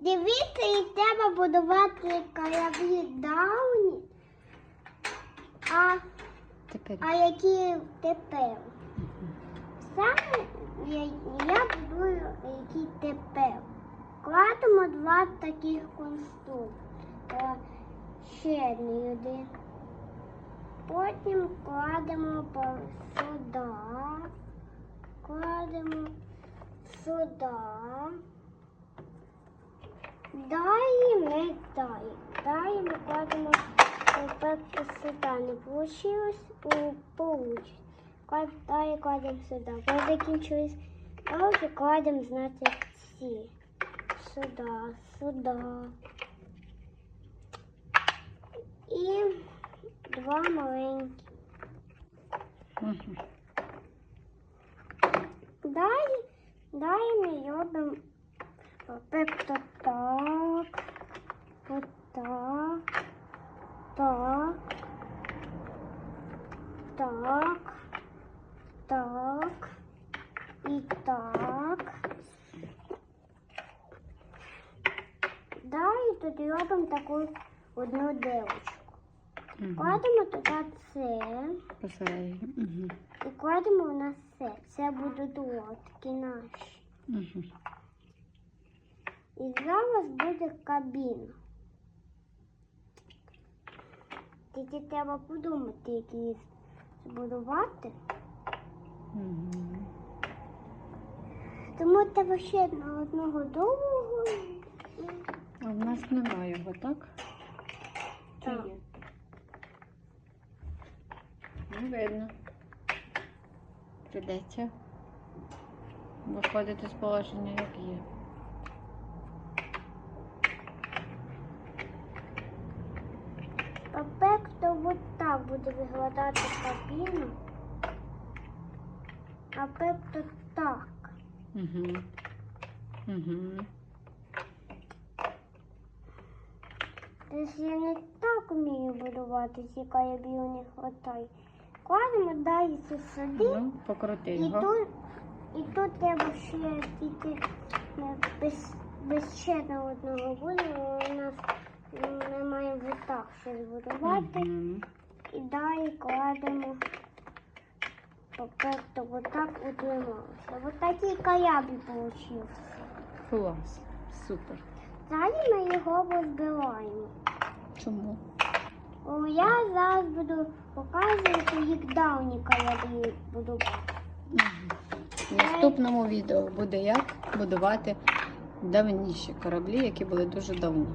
Дивіться, і треба будувати кораблі давні, а, Тепер а які тепер. Саме я, я будую, які тепер. Кладемо два таких конструктора. Ще один. Потім кладемо по сюди. Кладемо сюди. Далі ми далі. Далі ми кладемо перфекту сюди. Не вийшло, получить. Далі кладемо сюди. Коли закінчились довгі, кладемо, значить, ці. Сюди, сюди. І два маленькі. Далі, далі ми робимо так, отак, так, так, так і так. Далі тут робимо таку одну дирочку. Мгм. Кладемо туди це. Посередині. Мгм. І кладемо на це. Це будуть лодки наші. Мгм. І зараз буде кабіна. Тільки треба подумати, як її збудувати. Мгм. Тому треба ще на одного довгого. А в нас немає його, так? Чи Так. є? Не видно. Придеться виходити з положення, як є. Буде виглядати. А пепто так. Угу. Угу. Тобто я не так вмію будувати, тільки я не хватає. Кладемо далі це сюди. Ну, покрути І його. тут, і тут треба ще тільки е, без, без ще на одного буде. У нас ми маємо вот так щось будувати. Мгм. І далі кладемо тобто вот так утрималося. Вот такий корабль получився. Клас. Супер. Далі ми його розбиваємо. Чому? О, Я зараз буду показувати, як давні кораблі. Мгм. В наступному відео буде як будувати давніші кораблі, які були дуже давно.